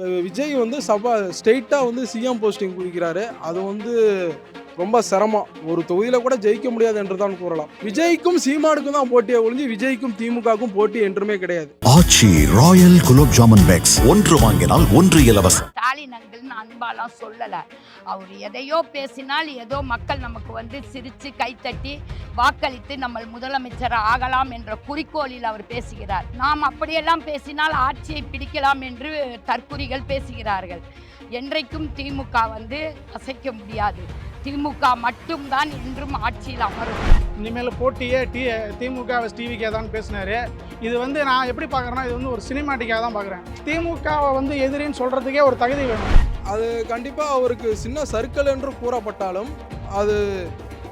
விஜய் வந்து சபா ஸ்ட்ரெயிட்டாக வந்து சிஎம் போஸ்டிங் குடிக்கிறாரு அது வந்து ரொம்ப சிரமம். ஒரு தொகுதியில் கூட ஜெயிக்க முடியாது என்று தான் கூறலாம். விஜய்க்கும் சீமானுக்கும் தான் போட்டியை ஒழிஞ்சு விஜய்க்கும் திமுகவுக்கும் போட்டி என்றுமே கிடையாது. ஆட்சி ராயல் குலோப் ஜாமுன் பேக்ஸ். ஒன்று வாங்கினால் ஒன்று இலவசம். ஸ்டாலின் அங்கிள்னு அன்பாலாம் சொல்லலை. அவர் எதையோ பேசினால் ஏதோ மக்கள் நமக்கு வந்து சிரித்து கைத்தட்டி வாக்களித்து நம்ம முதலமைச்சர் ஆகலாம் என்ற குறிக்கோளில் அவர் பேசுகிறார். நாம் அப்படியெல்லாம் பேசினால் ஆட்சியை பிடிக்கலாம் என்று தற்குறிகள் பேசுகிறார்கள். என்றைக்கும் திமுக வந்து அசைக்க முடியாது. திமுக மட்டும்தான் என்றும் ஆட்சியில் அமரும். இனிமேல் போட்டியே டி திமுக டிவிக்கே தான் பேசினாரு. இது வந்து நான் எப்படி பார்க்குறேன்னா இது வந்து ஒரு சினிமாட்டிக்காக தான் பார்க்குறேன். திமுகவை வந்து எதிரின்னு சொல்கிறதுக்கே ஒரு தகுதி வேணும். அது கண்டிப்பாக அவருக்கு சின்ன சர்க்கிள் என்று கூறப்பட்டாலும் அது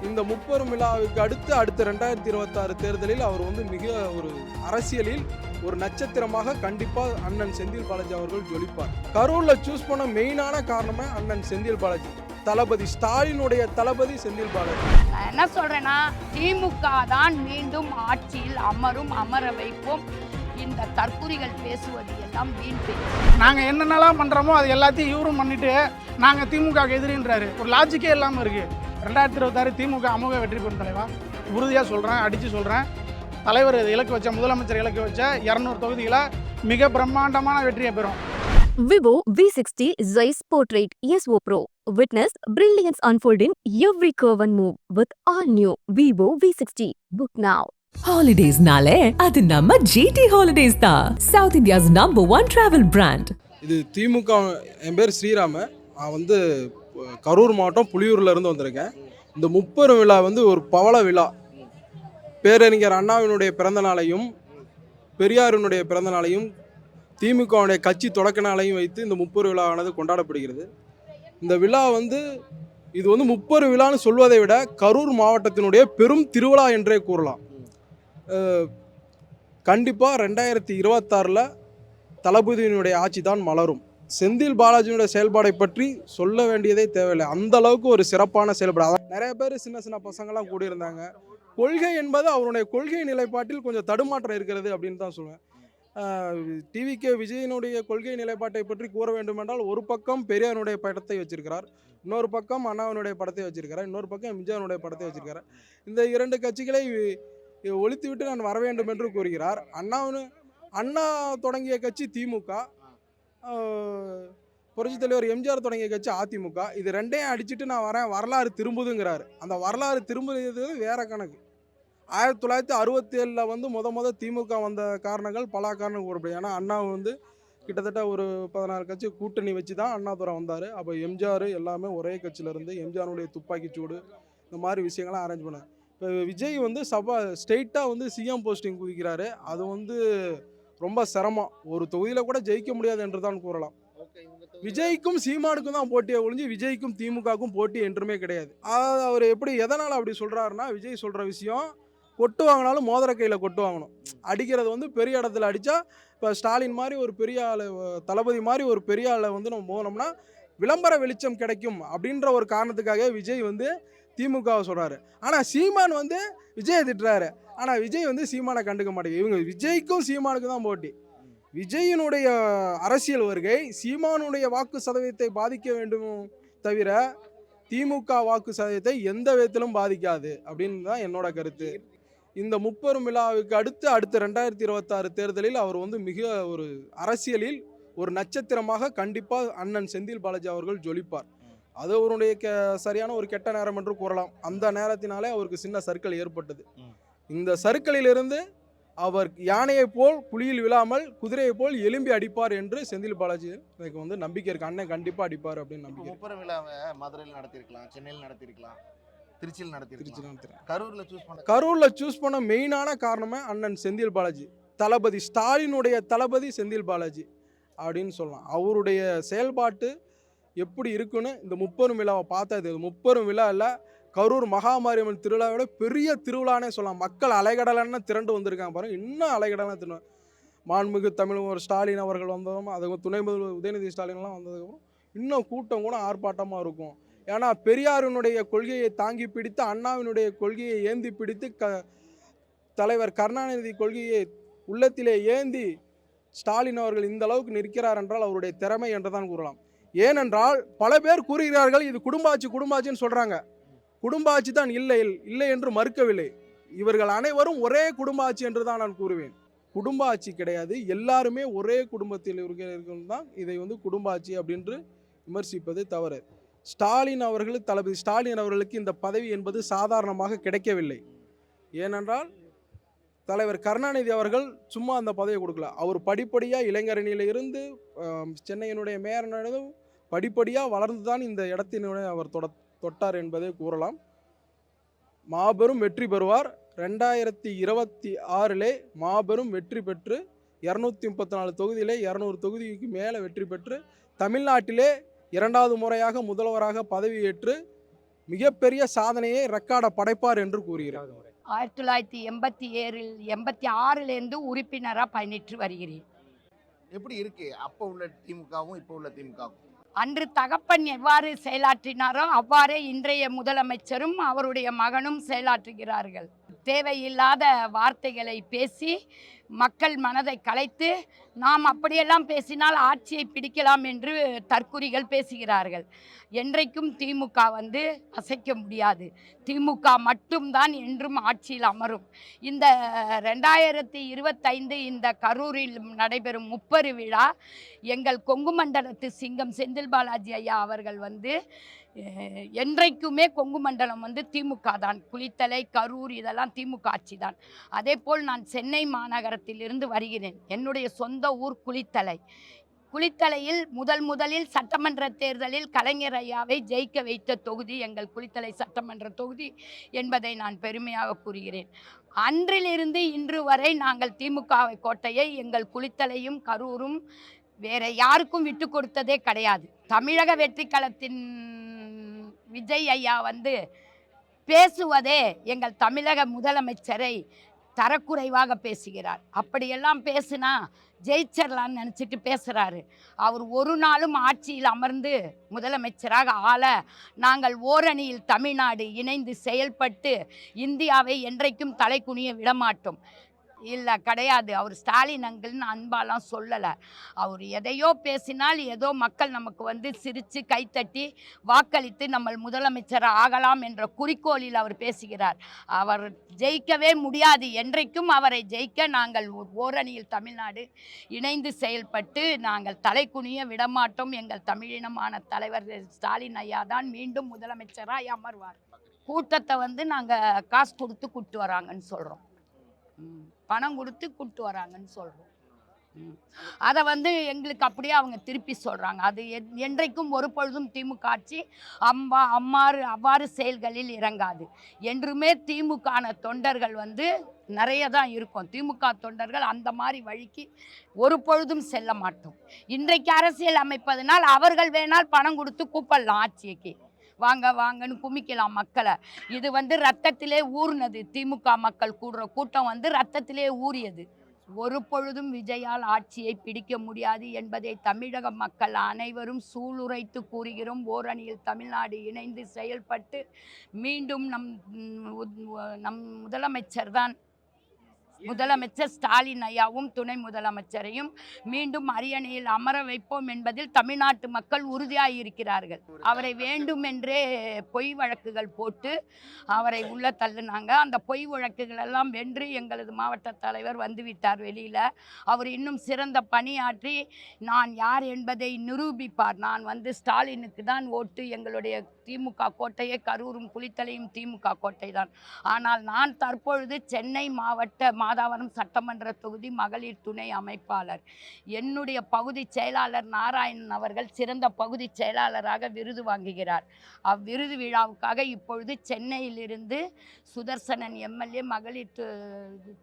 இந்த முப்பெரும் விழாவுக்கு அடுத்து அடுத்த ரெண்டாயிரத்தி இருபத்தாறு தேர்தலில் அவர் வந்து மிக ஒரு அரசியலில் ஒரு நட்சத்திரமாக கண்டிப்பாக அண்ணன் செந்தில் பாலாஜி அவர்கள் ஜொலிப்பார். கரூரில் சூஸ் பண்ண மெயினான காரணமே அண்ணன் செந்தில் பாலாஜி. தளபதி ஸ்டாலினுடைய தளபதி செந்தில் பாலாஜி. நான் என்ன சொல்றேன்னா திமுக தான் மீண்டும் ஆட்சியில் அமரும் அமர வைப்போம். இந்த தற்குறிகள் பேசுவது எல்லாம் வீண் பேச்சு. நாங்கள் என்னென்னலாம் பண்ணுறோமோ அது எல்லாத்தையும் இவரும் பண்ணிட்டு நாங்கள் திமுக எதிரின்றாரு. ஒரு லாஜிக்கே இல்லாமல் இருக்குது ரெண்டாயிரத்தி இருபத்தாறு திமுக அமோக வெற்றி பெறும் தலைவா. உறுதியாக சொல்கிறேன் அடித்து சொல்கிறேன் தலைவர் இலக்கு வச்ச முதலமைச்சர் இலக்கு வச்ச இரநூறு தொகுதிகளை மிக பிரம்மாண்டமான வெற்றியை பெறும். Vivo V60 Zeiss Portrait ESO Pro. Witness brilliance unfold in every curve and move with all new Vivo V60. Book now. ஹாலிடேஸ்னாலே அது நம்ம ஜிடி ஹாலிடேஸ் தான் South India's number one travel brand இது திமுக என் பேர் ஸ்ரீராம நான் வந்து கரூர் மாவட்டம் புலியூர்ல இருந்து வந்திருக்கேன் இந்த முப்பெரும் விழா வந்து ஒரு பவள விழா பேரறிஞர் அண்ணாவினுடைய பிறந்த நாளையும் பெரியாரினுடைய பிறந்த நாளையும் திமுகவுடைய கட்சி தொடக்க நாளையும் வைத்து இந்த முப்பெரும் விழாவானது கொண்டாடப்படுகிறது. இந்த விழா வந்து இது வந்து முப்பெரும் விழான்னு சொல்வதை விட கரூர் மாவட்டத்தினுடைய பெரும் திருவிழா என்றே கூறலாம். கண்டிப்பாக ரெண்டாயிரத்தி இருபத்தாறில் தளபதியினுடைய ஆட்சி தான் மலரும். செந்தில் பாலாஜியினுடைய செயல்பாடை பற்றி சொல்ல வேண்டியதே தேவையில்லை. அந்த அளவுக்கு ஒரு சிறப்பான செயல்பாடு. அதான் நிறைய பேர் சின்ன சின்ன பசங்களாம் கூடியிருந்தாங்க. கொள்கை என்பது அவருடைய கொள்கை நிலைப்பாட்டில் கொஞ்சம் தடுமாற்றம் இருக்கிறது அப்படின்னு தான் சொல்லுவேன் டிவிகே விஜயனுடைய கொள்கை நிலைப்பாட்டை பற்றி கூற வேண்டுமென்றால் ஒரு பக்கம் பெரியாருடைய படத்தை வச்சிருக்கிறார் இன்னொரு பக்கம் அண்ணாவினுடைய படத்தை வச்சிருக்கிறார் இன்னொரு பக்கம் எம்ஜிஆருடைய படத்தை வச்சிருக்கிறார். இந்த இரண்டு கட்சிகளை ஒழித்துவிட்டு நான் வர வேண்டும் என்று கூறுகிறார். அண்ணாவினு அண்ணா தொடங்கிய கட்சி திமுக புரட்சித் தலைவர் எம்ஜிஆர் தொடங்கிய கட்சி அதிமுக. இது ரெண்டையும் அடிச்சுட்டு நான் வரேன் வரலாறு திரும்புதுங்கிறாரு. அந்த வரலாறு திரும்புறது வேற கணக்கு. ஆயிரத்தி தொள்ளாயிரத்தி அறுபத்தி ஏழில் வந்து முத முத திமுக வந்த காரணங்கள் பல காரணங்கள் கூறப்படும். ஏன்னா அண்ணா வந்து கிட்டத்தட்ட ஒரு பதினாறு கட்சி கூட்டணி வச்சு தான் அண்ணாதுரை வந்தார். அப்போ எம்ஜிஆர் எல்லாமே ஒரே கட்சியில இருந்து எம்ஜிஆருடைய துப்பாக்கி சூடு இந்த மாதிரி விஷயங்கள்லாம் அரேஞ்ச் பண்ணார். இப்போ விஜய் வந்து சபா ஸ்ட்ரெயிட்டாக வந்து சிஎம் போஸ்டிங் குதிக்கிறாரு அது வந்து ரொம்ப சிரமம். ஒரு தொகுதியில் கூட ஜெயிக்க முடியாது என்று தான் கூறலாம். விஜய்க்கும் சீமானுக்கும் தான் போட்டியை ஒழிஞ்சு விஜய்க்கும் திமுகவுக்கும் போட்டி என்றுமே கிடையாது. அவர் எப்படி எதனால் அப்படி சொல்கிறாருன்னா விஜய் சொல்கிற விஷயம் கொட்டு வாங்கினாலும் மோதிர கையில் கொட்டு வாங்கணும். அடிக்கிறது வந்து பெரிய இடத்துல அடித்தா இப்போ ஸ்டாலின் மாதிரி ஒரு பெரிய ஆள் தளபதி மாதிரி ஒரு பெரிய ஆளை வந்து நம்ம போனோம்னா விளம்பர வெளிச்சம் கிடைக்கும் அப்படின்ற ஒரு காரணத்துக்காக விஜய் வந்து திமுகவை சொல்கிறாரு ஆனால் சீமான் வந்து விஜயை திட்டுறாரு. ஆனால் விஜய் வந்து சீமானை கண்டுக்க மாட்டேங்குது. இவங்க விஜய்க்கும் சீமானுக்கு தான் போட்டி. விஜயினுடைய அரசியல் வருகை சீமானுடைய வாக்கு சதவீதத்தை பாதிக்க வேண்டும் தவிர திமுக வாக்கு சதவீதத்தை எந்த விதத்திலும் பாதிக்காது அப்படின்னு தான் என்னோட கருத்து. இந்த முப்பெரும் விழாவுக்கு அடுத்து அடுத்த ரெண்டாயிரத்தி இருபத்தாறு தேர்தலில் அவர் வந்து மிக ஒரு அரசியலில் ஒரு நட்சத்திரமாக கண்டிப்பாக அண்ணன் செந்தில் பாலாஜி அவர்கள் ஜொலிப்பார். அது அவருடைய கெ சரியான ஒரு கெட்ட நேரம் என்று கூறலாம். அந்த நேரத்தினாலே அவருக்கு சின்ன சர்க்கிள் ஏற்பட்டது. இந்த சர்க்கிளிலிருந்து அவர் யானையைப் போல் புலியில் விழாமல் குதிரையைப் போல் எலும்பி அடிப்பார் என்று செந்தில் பாலாஜி எனக்கு வந்து நம்பிக்கை இருக்கு. அண்ணன் கண்டிப்பாக அடிப்பார் அப்படின்னு நம்பிக்கை இருக்கு. முப்பெரும் விழாவை மதுரையில் நடத்திருக்கலாம் சென்னையில் நடத்திருக்கலாம் திருச்சியில் திருச்சி நடத்திருக்கலாம். நிறுத்துறேன். கரூர்ல சூஸ் பண்ண கரூரில் சூஸ் பண்ண மெயினான காரணமே அண்ணன் செந்தில் பாலாஜி. தளபதி ஸ்டாலினுடைய தளபதி செந்தில் பாலாஜி அப்படின்னு சொல்லலாம். அவருடைய செயல்பாட்டு எப்படி இருக்குன்னு இந்த முப்பெரும் விழாவை பார்த்தது முப்பெரும் விழா இல்லை கரூர் மகாமாரியம்மன் திருவிழாவோட பெரிய திருவிழானே சொல்லலாம். மக்கள் அலைகடலான திரண்டு வந்திருக்காங்க பாருங்க. இன்னும் அலைகடலான திரு மாண்புமிகு தமிழ் ஸ்டாலின் அவர்கள் வந்ததும் அது துணை முதல்வர் உதயநிதி ஸ்டாலின்லாம் வந்ததுக்கப்புறம் இன்னும் கூட்டம் கூட ஆர்ப்பாட்டமாக இருக்கும். ஏன்னா பெரியாரினுடைய கொள்கையை தாங்கி பிடித்து அண்ணாவினுடைய கொள்கையை ஏந்தி பிடித்து க தலைவர் கருணாநிதி கொள்கையை உள்ளத்திலே ஏந்தி ஸ்டாலின் அவர்கள் இந்த அளவுக்கு நிற்கிறார் என்றால் அவருடைய திறமை என்று தான் கூறலாம். ஏனென்றால் பல பேர் கூறுகிறார்கள் இது குடும்ப ஆட்சி குடும்ப ஆட்சின்னு தான் இல்லை இல்லை என்று மறுக்கவில்லை. இவர்கள் அனைவரும் ஒரே குடும்ப ஆட்சி என்று தான் நான் கூறுவேன். குடும்ப ஆட்சி கிடையாது எல்லாருமே ஒரே குடும்பத்தில் இருக்கிறவர்கள் தான் இதை வந்து குடும்ப ஆட்சி அப்படின்று விமர்சிப்பது தவறு. ஸ்டாலின் அவர்கள் தளபதி ஸ்டாலின் அவர்களுக்கு இந்த பதவி என்பது சாதாரணமாக கிடைக்கவில்லை. ஏனென்றால் தலைவர் கருணாநிதி அவர்கள் சும்மா அந்த பதவியை கொடுக்கல. அவர் படிப்படியாக இளைஞரணியிலிருந்து சென்னையினுடைய மேயரனும் படிப்படியாக வளர்ந்து தான் இந்த இடத்தினுடைய அவர் தொட தொட்டார் என்பதை கூறலாம். மாபெரும் வெற்றி பெறுவார். ரெண்டாயிரத்தி இருபத்தி ஆறிலே மாபெரும் வெற்றி பெற்று இரநூத்தி முப்பத்தி நாலு தொகுதியிலே இரநூறு தொகுதிக்கு மேலே வெற்றி பெற்று தமிழ்நாட்டிலே இரண்டாவது முறையாக முதல்வராக பதவியேற்று மிகப்பெரிய சாதனையை ரெக்கார்ட படைப்பார் என்று கூறுகிறார் ஆயிரத்தி தொள்ளாயிரத்தி எண்பத்தி ஏழில் எண்பத்தி ஆறிலேருந்து உறுப்பினராக பயணித்து வருகிறேன். எப்படி இருக்கு? அப்போ உள்ள திமுகவும் இப்போ உள்ள திமுகவும் அன்று தகப்பன் எவ்வாறு செயலாற்றினாரோ அவ்வாறே இன்றைய முதலமைச்சரும் அவருடைய மகனும் செயலாற்றுகிறார்கள். தேவையில்லாத வார்த்தைகளை பேசி மக்கள் மனதை கலைத்து நாம் அப்படியெல்லாம் பேசினால் ஆட்சியை பிடிக்கலாம் என்று தற்குறிகள் பேசுகிறார்கள். என்றைக்கும் திமுக வந்து அசைக்க முடியாது. திமுக மட்டும்தான் என்றும் ஆட்சியில் அமரும். இந்த ரெண்டாயிரத்தி இருபத்தைந்து இந்த கரூரில் நடைபெறும் முப்பரு விழா எங்கள் கொங்கு மண்டலத்து சிங்கம் செந்தில் பாலாஜி ஐயா அவர்கள் வந்து என்றைக்குமே கொங்கு மண்டலம் வந்து திமுக தான். குளித்தலை கரூர் இதெல்லாம் திமுக ஆட்சி தான். அதே போல் நான் சென்னை மாநகரத்திலிருந்து வருகிறேன். என்னுடைய சொந்த ஊர் குளித்தலை. குளித்தலையில் முதல் முதலில் சட்டமன்ற தேர்தலில் கலைஞர் ஐயாவை ஜெயிக்க வைத்த தொகுதி எங்கள் குளித்தலை சட்டமன்ற தொகுதி என்பதை நான் பெருமையாக கூறுகிறேன். அன்றிலிருந்து இன்று வரை நாங்கள் திமுக கோட்டையை எங்கள் குளித்தலையும் கரூரும் வேற யாருக்கும் விட்டு கொடுத்ததே கிடையாது. தமிழக வெற்றி களத்தின் விஜய் ஐயா வந்து பேசுவதே எங்கள் தமிழக முதலமைச்சரை தரக்குறைவாக பேசுகிறார். அப்படியெல்லாம் பேசுனா ஜெயிச்சிடலான்னு நினச்சிட்டு பேசுகிறாரு அவர் ஒரு நாளும் ஆட்சியில் அமர்ந்து முதலமைச்சராக ஆள நாங்கள் ஓரணியில் தமிழ்நாடு இணைந்து செயல்பட்டு இந்தியாவை என்றைக்கும் தலை குனிய விடமாட்டோம். இல்லை கிடையாது. அவர் ஸ்டாலின் அங்கிள்னு அன்பாலாம் சொல்லலை. அவர் எதையோ பேசினால் ஏதோ மக்கள் நமக்கு வந்து சிரித்து கைத்தட்டி வாக்களித்து நம்ம முதலமைச்சர் ஆகலாம் என்ற குறிக்கோளில் அவர் பேசுகிறார். அவர் ஜெயிக்கவே முடியாது. என்றைக்கும் அவரை ஜெயிக்க நாங்கள் ஓரணியில் தமிழ்நாடு இணைந்து செயல்பட்டு நாங்கள் தலை குனிய விடமாட்டோம். எங்கள் தமிழினமான தலைவர் ஸ்டாலின் ஐயா தான் மீண்டும் முதலமைச்சராக அமர்வார். கூட்டத்தை வந்து நாங்கள் காசு கொடுத்து கூப்பிட்டு வராங்கன்னு சொல்கிறோம் பணம் கொடுத்து கூப்பிட்டு வராங்கன்னு சொல்கிறோம் அதை வந்து எங்களுக்கு அப்படியே அவங்க திருப்பி சொல்கிறாங்க அது என்- என்றைக்கும் ஒரு பொழுதும் திமுக ஆட்சி அம்மா அம்மாறு அவ்வாறு செயல்களில் இறங்காது. என்றுமே திமுக தொண்டர்கள் வந்து நிறைய தான் இருக்கும். திமுக தொண்டர்கள் அந்த மாதிரி வழிக்கு ஒரு பொழுதும் செல்ல மாட்டோம். இன்றைக்கு அரசியல் அமைப்பதனால் அவர்கள் வேணால் பணம் கொடுத்து கூப்பிடலாம் ஆட்சிக்கு. வாங்க வாங்கன்னு குமிக்கலாம் மக்களை. இது வந்து ரத்தத்திலே ஊர்னது திமுக மக்கள் கூடுற கூட்டம் வந்து ரத்தத்திலே ஊறியது. ஒரு பொழுதும் விஜயால் ஆட்சியை பிடிக்க முடியாது என்பதை தமிழக மக்கள் அனைவரும் சூளுரைத்து கூறுகிறோம். ஓரணியில் தமிழ்நாடு இணைந்து செயல்பட்டு மீண்டும் நம் நம் முதலமைச்சர் தான் முதலமைச்சர் ஸ்டாலின் ஐயாவும் துணை முதலமைச்சரையும் மீண்டும் அரியணையில் அமர வைப்போம் என்பதில் தமிழ்நாட்டு மக்கள் உறுதியாயிருக்கிறார்கள். அவரை வேண்டுமென்றே பொய் வழக்குகள் போட்டு அவரை உள்ள தள்ளுனாங்க. அந்த பொய் வழக்குகள் எல்லாம் வென்று எங்களது மாவட்ட தலைவர் வந்துவிட்டார் வெளியில். அவர் இன்னும் சிறந்த பணியாற்றி நான் யார் என்பதை நிரூபிப்பார். நான் வந்து ஸ்டாலினுக்கு தான் ஓட்டு. எங்களுடைய திமுக கோட்டையே கரூரும் குளித்தலையும் திமுக கோட்டை தான் ஆனால் நான் தற்பொழுது சென்னை மாவட்ட மாதாவரம் சட்டமன்ற தொகுதி மகளிர் துணை அமைப்பாளர். என்னுடைய பகுதி செயலாளர் நாராயணன் அவர்கள் சிறந்த பகுதி செயலாளராக விருது வாங்குகிறார். அவ்விருது விழாவுக்காக இப்பொழுது சென்னையிலிருந்து சுதர்சனன் எம்எல்ஏ மகளிர்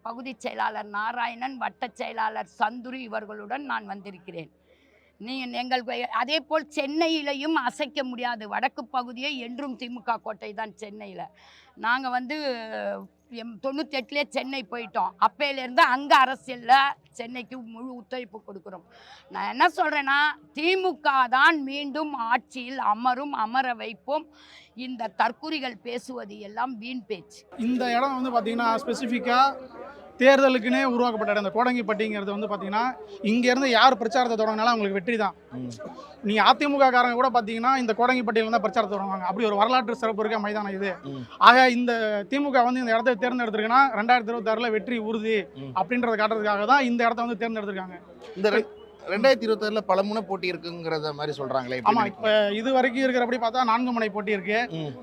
பகுதி செயலாளர் நாராயணன் வட்டச் செயலாளர் சந்துரு இவர்களுடன் நான் வந்திருக்கிறேன். நீ எங்கள் அதே போல் சென்னையிலையும் அசைக்க முடியாது. வடக்கு பகுதியே என்றும் திமுக கோட்டை தான் சென்னையில். நாங்கள் வந்து எம் தொண்ணூற்றி சென்னை போயிட்டோம். அப்பையிலேருந்து அங்கே அரசியலில் சென்னைக்கு முழு ஒத்துழைப்பு கொடுக்குறோம். நான் என்ன சொல்கிறேன்னா திமுக தான் மீண்டும் ஆட்சியில் அமரும் அமர வைப்போம். இந்த தற்குறிகள் பேசுவது எல்லாம் வீண் பேச்சு. இந்த இடம் வந்து பார்த்திங்கன்னா ஸ்பெசிஃபிக்காக தேர்தலுக்குன்னே உருவாக்கப்பட்ட இடம் இந்த கோடங்கிப்பட்டிங்கிறது வந்து பார்த்தீங்கன்னா இங்கேருந்து யார் பிரச்சாரத்தை தொடங்கினாலும் அவங்களுக்கு வெற்றி தான். நீ அதிமுக காரங்க கூட பார்த்தீங்கன்னா இந்த கோடங்கிப்பட்டியில் தான் பிரச்சாரத்தை தொடங்குவாங்க அப்படி ஒரு வரலாற்று சிறப்பு இருக்க மைதானம் இது. ஆக இந்த திமுக வந்து இந்த இடத்த தேர்ந்தெடுத்திருக்குன்னா ரெண்டாயிரத்தி இருபத்தாறில் வெற்றி உறுதி. அப்படின்றத காட்டுறதுக்காக தான் இந்த இடத்த வந்து தேர்ந்தெடுத்திருக்காங்க இந்த ரெண்டாயிரத்தி இருபத்தாறுல பல முனை போட்டி இருக்குங்கிறத மாதிரி சொல்றாங்களே ஆமா? இப்போ இது வரைக்கும் இருக்கிறபடி பார்த்தா நான்கு முனை போட்டி இருக்கு.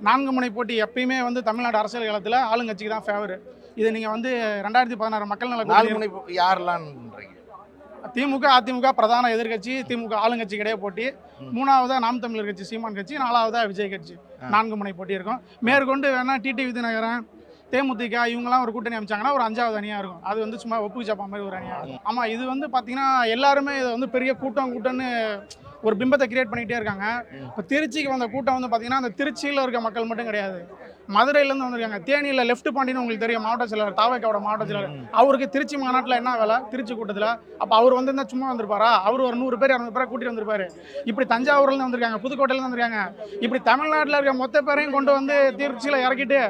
நான்கு முனை போட்டி எப்பயுமே வந்து தமிழ்நாடு அரசியல் காலத்தில் ஆளுங்கட்சிக்கு தான் ஃபேவர் இது நீங்க வந்து ரெண்டாயிரத்தி பதினாறு மக்கள் நல நாலு முனை யாரெல்லாம்ன்றீங்க? திமுக அதிமுக பிரதான எதிர்க்கட்சி திமுக ஆளுங்கட்சி கிடையே போட்டி. மூணாவதா நாம் தமிழர் கட்சி சீமான் கட்சி நாலாவதா விஜய் கட்சி. நான்கு முனை போட்டி இருக்கும் மேற்கொண்டு வேணா டிடி விதிநகரன் தேமுதிக இவங்கெல்லாம் ஒரு கூட்டணி அமைச்சாங்கன்னா ஒரு அஞ்சாவது அணியா இருக்கும். அது வந்து சும்மா ஒப்பு சப்பா மாதிரி ஒரு அணியா இருக்கும். ஆமா இது வந்து பாத்தீங்கன்னா எல்லாருமே இதை வந்து பெரிய கூட்டம் கூட்டம்னு ஒரு பிம்பத்தை கிரியேட் பண்ணிக்கிட்டே இருக்காங்க. இப்போ திருச்சிக்கு வந்த கூட்டம் வந்து பாத்தீங்கன்னா அந்த திருச்சியில் இருக்க மக்கள் மட்டும் கிடையாது. மதுரையிலேருந்து வந்திருக்காங்க. தேனியில் லெஃப்ட் பாண்டின்னு உங்களுக்கு தெரியும் மாவட்ட செயலர் தாவேக்காவோட மாவட்ட செயலர். அவருக்கு திருச்சி மாநாட்டில் என்ன வேலை? திருச்சி கூட்டத்தில். அப்போ அவர் வந்திருந்தா சும்மா வந்திருப்பாரா? அவர் ஒரு நூறு பேர் இரநூறு பேரை கூட்டிட்டு வந்திருப்பாரு. இப்படி தஞ்சாவூர்லேருந்து வந்திருக்காங்க புதுக்கோட்டையிலேருந்து வந்திருக்காங்க. இப்படி தமிழ்நாட்டில் இருக்க மொத்த பேரையும் கொண்டு வந்து திருச்சியில் இறக்கிட்டு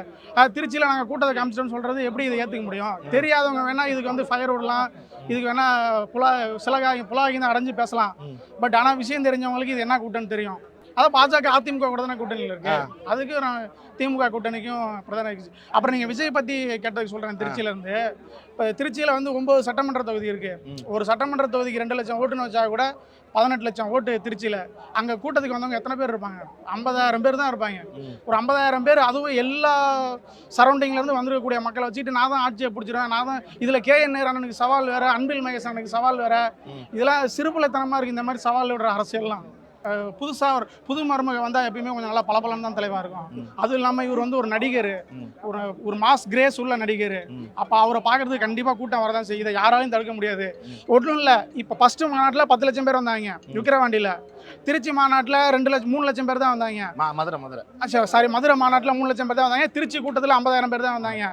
திருச்சியில் நாங்கள் கூட்டத்தை காமிச்சிட்டோம்னு சொல்கிறது எப்படி இதை ஏற்றுக்க முடியும்? தெரியாதவங்க வேணால் இதுக்கு வந்து ஃபயர் விடலாம். இதுக்கு வேணால் புலா சிலகாகி புலாகி தான் அடைஞ்சு பேசலாம். பட் ஆனால் விஷயம் தெரிஞ்சவங்களுக்கு இது என்ன கூட்டம்னு தெரியும். அதான் பாஜக அதிமுக கூட தானே கூட்டணியில் இருக்கு. அதுக்கு நான் திமுக கூட்டணிக்கும் பிரதான. அப்புறம் நீங்கள் விஜய் பற்றி கேட்டதுக்கு சொல்கிறேன் திருச்சியிலேருந்து இப்போ திருச்சியில் வந்து ஒம்பது சட்டமன்ற தொகுதி இருக்குது. ஒரு சட்டமன்ற தொகுதிக்கு ரெண்டு லட்சம் ஓட்டுன்னு வச்சா கூட பதினெட்டு லட்சம் ஓட்டு திருச்சியில் அங்கே கூட்டத்துக்கு வந்தவங்க எத்தனை பேர் இருப்பாங்க ஐம்பதாயிரம் பேர் தான் இருப்பாங்க. ஒரு ஐம்பதாயிரம் பேர் அதுவும் எல்லா சரௌண்டிங்லேருந்து வந்திருக்கக்கூடிய மக்களை வச்சுட்டு நான் தான் ஆட்சியை பிடிச்சிருவேன் நான் தான் இதில் கே என் அண்ணனுக்கு சவால் வேறு அன்பில் மகேஷ் அண்ணனுக்கு சவால் வேறு. இதெல்லாம் சிறுபிள்ளைத்தனமாக இருக்குது இந்த மாதிரி சவால் விடுற அரசியல்லாம் புதுசாக ஒரு புது மருமக வந்தால் எப்பயுமே கொஞ்சம் நல்லா பலபலன்னு தான் தலைவாக இருக்கும். அதுவும் இல்லாமல் இவர் வந்து ஒரு நடிகர். ஒரு ஒரு மாஸ் கிரேஸ் உள்ள நடிகர். அப்போ அவரை பார்க்கறதுக்கு கண்டிப்பாக கூட்டம் வரதான் செய்யுது யாராலையும் தடுக்க முடியாது. ஒன்றும் இல்லை இப்போ ஃபஸ்ட்டு மாநாட்டில் பத்து லட்சம் பேர் வந்தாங்க விக்கிரவாண்டியில் திருச்சி மாநாட்டில் ரெண்டு லட்சம் மூணு லட்சம் பேர் தான் வந்தாங்க. மதுரை மதுரை. சாரி மதுரை மாநாட்டில் மூணு லட்சம் பேர் தான் வந்தாங்க. திருச்சி கூட்டத்தில் ஐம்பதாயிரம் பேர் தான் வந்தாங்க.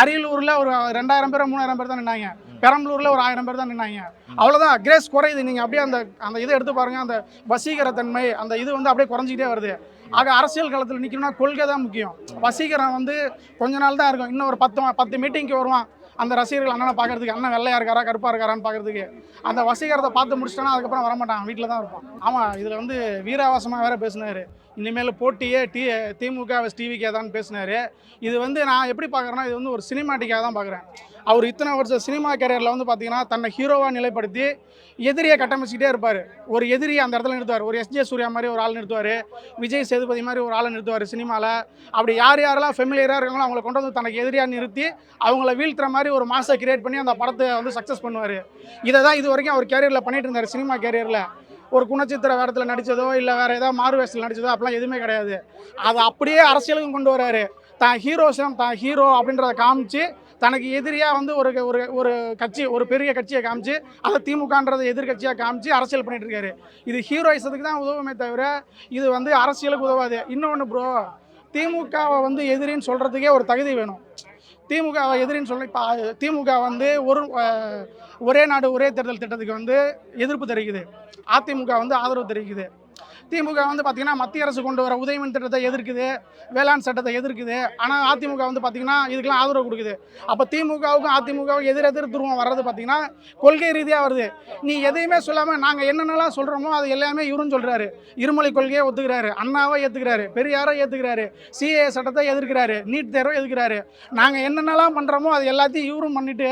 அரியலூரில் ஒரு ரெண்டாயிரம் பேர் மூணாயிரம் பேர் தான் நின்னாங்க. பெரம்பலூரில் ஒரு ஆயிரம் பேர் தான் நின்னாங்க. அவ்வளோதான் கிரேஸ் குறையுது. நீங்கள் அப்படியே அந்த அந்த இதை எடுத்து பாருங்க. அந்த வசீகரத்தன்மை அந்த இது வந்து அப்படியே குறைஞ்சிக்கிட்டே வருது. ஆக அரசியல் களத்தில் நிற்கணும்னா கொள்கை தான் முக்கியம். வசீகரம் வந்து கொஞ்ச நாள் தான் இருக்கும். இன்னும் ஒரு பத்து பத்து மீட்டிங்க்கு வருவான். அந்த ரசிகர்கள் அண்ணனை பார்க்கறதுக்கு அண்ணன் வெள்ளையா இருக்காரா கருப்பா இருக்காரான்னு பார்க்கறதுக்கு அந்த வசீகரத்தை பார்த்து முடிச்சிட்டோன்னா அதுக்கப்புறம் வரமாட்டான் வீட்டில் தான் இருப்பான். ஆமாம் இதில் வந்து வீராவாசமாக வேற பேசினாரு. இனிமேல் போட்டியே டி திமுக வஸ் டிவிக்கே தான் பேசினாரு. இது வந்து நான் எப்படி பார்க்குறேன்னா இது வந்து ஒரு சினிமாட்டிக்காக தான் பார்க்குறேன். அவர் இத்தனை வருஷம் சினிமா கேரியரில் வந்து பார்த்தீங்கன்னா தன்னை ஹீரோவாக நிலைப்படுத்தி எதிரியை கட்டமைச்சிக்கிட்டே இருப்பார். ஒரு எதிரி அந்த இடத்துல நிறுத்துவார். ஒரு எஸ்ஜே சூர்யா மாதிரி ஒரு ஆள் நிறுத்துவார். விஜய் சேதுபதி மாதிரி ஒரு ஆளை நிறுத்துவார் சினிமாவில் அப்படி யார் யாரெல்லாம் ஃபெமிலியராக இருக்காங்களோ அவங்கள கொண்டு வந்து தனக்கு எதிரியாக நிறுத்தி அவங்கள வீழ்த்துற மாதிரி ஒரு மாசை கிரியேட் பண்ணி அந்த படத்தை வந்து சக்ஸஸ் பண்ணுவார். இதை தான் இது வரைக்கும் அவர் கேரியரில் பண்ணிகிட்டு இருந்தார் சினிமா கேரியரில் ஒரு குணச்சித்திர வேடத்தில் நடித்ததோ இல்லை வேறு ஏதாவது மாறு வேஷத்தில் நடித்ததோ அப்படிலாம் எதுவுமே கிடையாது. அதை அப்படியே அரசியலுக்கும் கொண்டு வராரு. தான் ஹீரோஸும் தான் ஹீரோ அப்படின்றத காமிச்சு தனக்கு எதிரியாக வந்து ஒரு ஒரு ஒரு கட்சி ஒரு பெரிய கட்சியை காமிச்சு அதை திமுகன்றதை எதிர்கட்சியாக காமிச்சு அரசியல் பண்ணிட்டு இருக்காரு. இது ஹீரோயிசத்துக்கு தான் உதவுமே தவிர இது வந்து அரசியலுக்கு உதவாது. இன்னொன்று ப்ரோ திமுகவை வந்து எதிரின்னு சொல்கிறதுக்கே ஒரு தகுதி வேணும். திமுக எதிரின்னு சொல்லி இப்போ திமுக வந்து ஒரு ஒரே நாடு ஒரே தேர்தல் திட்டத்துக்கு வந்து எதிர்ப்பு தெரிவிக்குது. அதிமுக வந்து ஆதரவு தெரிவிக்குது. திமுக வந்து பார்த்தீங்கன்னா மத்திய அரசு கொண்டு வர உதயமின் திட்டத்தை எதிர்க்குது வேளாண் சட்டத்தை எதிர்க்குது. ஆனால் அதிமுக வந்து பார்த்தீங்கன்னா இதுக்கெல்லாம் ஆதரவு கொடுக்குது. அப்போ திமுகவுக்கும் அதிமுகவுக்கும் எதிர் எதிர் துருவம் வர்றது பார்த்தீங்கன்னா கொள்கை ரீதியாக வருது. நீ எதையுமே சொல்லாமல் நாங்கள் என்னென்னலாம் சொல்கிறோமோ அது எல்லாமே இவரும் சொல்கிறாரு இருமொழி கொள்கையை ஒத்துக்கிறாரு. அண்ணாவை ஏற்றுக்கிறாரு பெரியாரை ஏற்றுக்கிறாரு சிஏ சட்டத்தை எதிர்க்கிறாரு. நீட் தேர்வை எதிர்க்கிறாரு. நாங்கள் என்னென்னலாம் பண்ணுறோமோ அது எல்லாத்தையும் இவரும் பண்ணிவிட்டு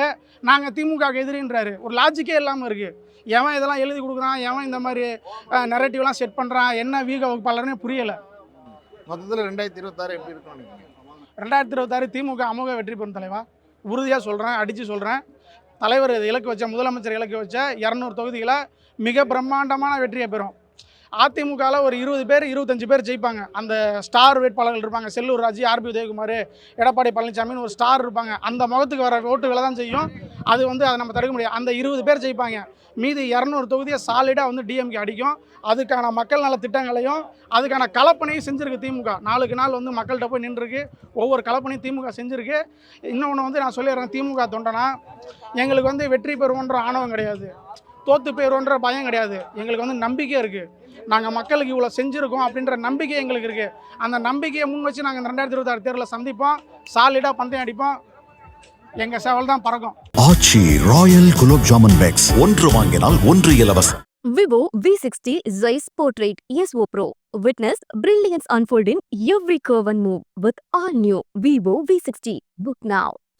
நாங்கள் திமுக எதிரின்றாரு. ஒரு லாஜிக்கே இல்லாமல் இருக்குது எவன் இதெல்லாம் எழுதி கொடுக்குறான் எவன் இந்த மாதிரி நெரட்டிவ்லாம் செட் பண்ணுறான் என்ன வீக வகுப்பாளர்னே புரியலை. மொத்தத்தில் ரெண்டாயிரத்தி இருபத்தாறு எப்படி நினைக்கிறீங்க? ரெண்டாயிரத்தி இருபத்தாறு திமுக அமோக வெற்றி பெறும் தலைவா? உறுதியாக சொல்கிறேன் அடித்து சொல்கிறேன் தலைவர் இலக்கு வச்ச முதலமைச்சர் இலக்கு வச்ச இரநூறு தொகுதிகளை மிக பிரம்மாண்டமான வெற்றியை பெறும். அதிமுகவில் ஒரு இருபது பேர் இருபத்தஞ்சு பேர் ஜெயிப்பாங்க. அந்த ஸ்டார் வேட்பாளர்கள் இருப்பாங்க. செல்லூர் ராஜு ஆர்பி உதயகுமார் எடப்பாடி பழனிசாமின்னு ஒரு ஸ்டார் இருப்பாங்க. அந்த முகத்துக்கு வர ஓட்டுகளை தான் செய்யும். அது வந்து அதை நம்ம தடுக்க முடியாது. அந்த இருபது பேர் ஜெயிப்பாங்க. மீதி இரநூறு தொகுதியை சாலிடாக வந்து டிஎம்கே அடிக்கும். அதுக்கான மக்கள் நல திட்டங்களையும் அதுக்கான கலப்பனையும் செஞ்சுருக்கு திமுக. நாளுக்கு நாள் வந்து மக்கள்கிட்ட போய் நின்றுருக்கு. ஒவ்வொரு கலப்பனையும் திமுக செஞ்சுருக்கு. இன்னொன்று வந்து நான் சொல்லிடுறேன். திமுக தொண்டனா எங்களுக்கு வந்து வெற்றி பெறுவோன்ற ஆணவம் கிடையாது. தோத்து போயிடுவோன்ற பயம் கிடையாது. எங்களுக்கு வந்து நம்பிக்கை இருக்குது நாங்கள் மக்களுக்கு இவ்வளோ செஞ்சுருக்கோம் அப்படின்ற நம்பிக்கை எங்களுக்கு இருக்குது அந்த நம்பிக்கையை முன் வச்சு நாங்கள் ரெண்டாயிரத்தி இருபத்தாறு தேர்தலில் சந்திப்போம். சாலிடாக பந்தயம் அடிப்போம். எங்கள் சேவல் தான் பறக்கும். Aachi Royal gulab jamun packs. ஒன்று வாங்கினால் ஒன்று இலவசம். Vivo V60 Zeiss Portrait ESO Pro. Witness brilliance unfold in every curve and move with all new Vivo V60. Book now.